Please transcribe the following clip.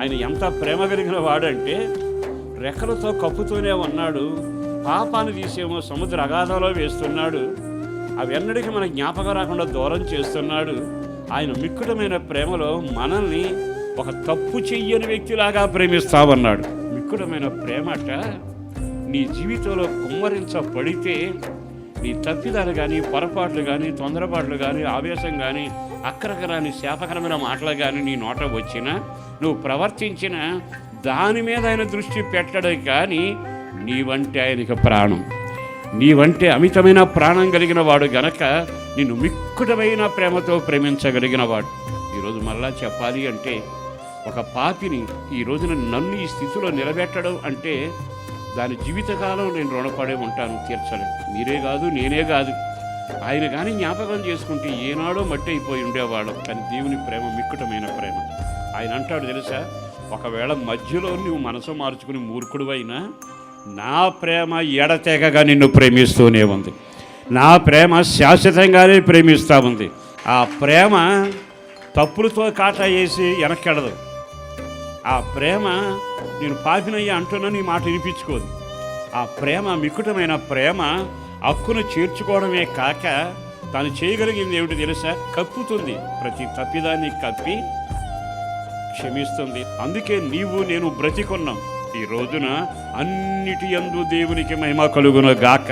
ఆయన ఎంత ప్రేమ కలిగిన వాడంటే రెక్కలతో కప్పుతూనే ఉన్నాడు పాపాన్ని తీసేమో సముద్ర అగాధంలో వేస్తున్నాడు అవన్నడికి మన జ్ఞాపకం రాకుండా దూరం చేస్తున్నాడు. ఆయన మిక్కుటమైన ప్రేమలో మనల్ని ఒక తప్పు చెయ్యని వ్యక్తిలాగా ప్రేమిస్తామన్నాడు మిక్కుటమైన ప్రేమట నీ జీవితంలో కుమ్మరించబడితే నీ తప్పిదాలు కానీ పొరపాట్లు కానీ తొందరపాట్లు కానీ ఆవేశం కానీ అక్కరకరాని శాపకరమైన మాటలు కానీ నీ నోట వచ్చినా నువ్వు ప్రవర్తించిన దాని మీద ఆయన దృష్టి పెట్టడం కానీ నీవంటే ఆయనకి ప్రాణం. నీవంటే అమితమైన ప్రాణం కలిగిన వాడు గనక నిన్ను మిక్కుటమైన ప్రేమతో ప్రేమించగలిగిన వాడు. ఈరోజు మరలా చెప్పాలి అంటే ఒక పాపిని ఈ రోజున నన్ను ఈ స్థితిలో నిలబెట్టడం అంటే దాని జీవితకాలం నేను రుణపడే ఉంటాను తీర్చలేను. మీరే కాదు నేనే కాదు. ఆయన కానీ జ్ఞాపకం చేసుకుంటే ఏనాడో మట్టి అయిపోయి ఉండేవాళ్ళం. కానీ దేవుని ప్రేమ మిక్కుటమైన ప్రేమ. ఆయన అంటాడు తెలుసా? ఒకవేళ మధ్యలో నువ్వు మనసు మార్చుకుని మూర్ఖుడువైనా నా ప్రేమ ఎడతెగగా నిన్ను ప్రేమిస్తూనే ఉంది. నా ప్రేమ శాశ్వతంగానే ప్రేమిస్తూ ఉంది. ఆ ప్రేమ తప్పులతో కాటా వేసి వెనక్కెడదు ఆ ప్రేమ నేను పాపినయ్యా అంటున్నా నీ మాట వినిపించుకోదు. ఆ ప్రేమ మిక్కుటమైన ప్రేమ హక్కును చేర్చుకోవడమే కాక తాను చేయగలిగింది ఏమిటి తెలుసా? కప్పుతుంది ప్రతి తప్పిదాన్ని కప్పి క్షమిస్తుంది. అందుకే నీవు నేను బ్రతికున్నాం. ఈ రోజున అన్నిటి యందు దేవునికి మహిమ కలుగున గాక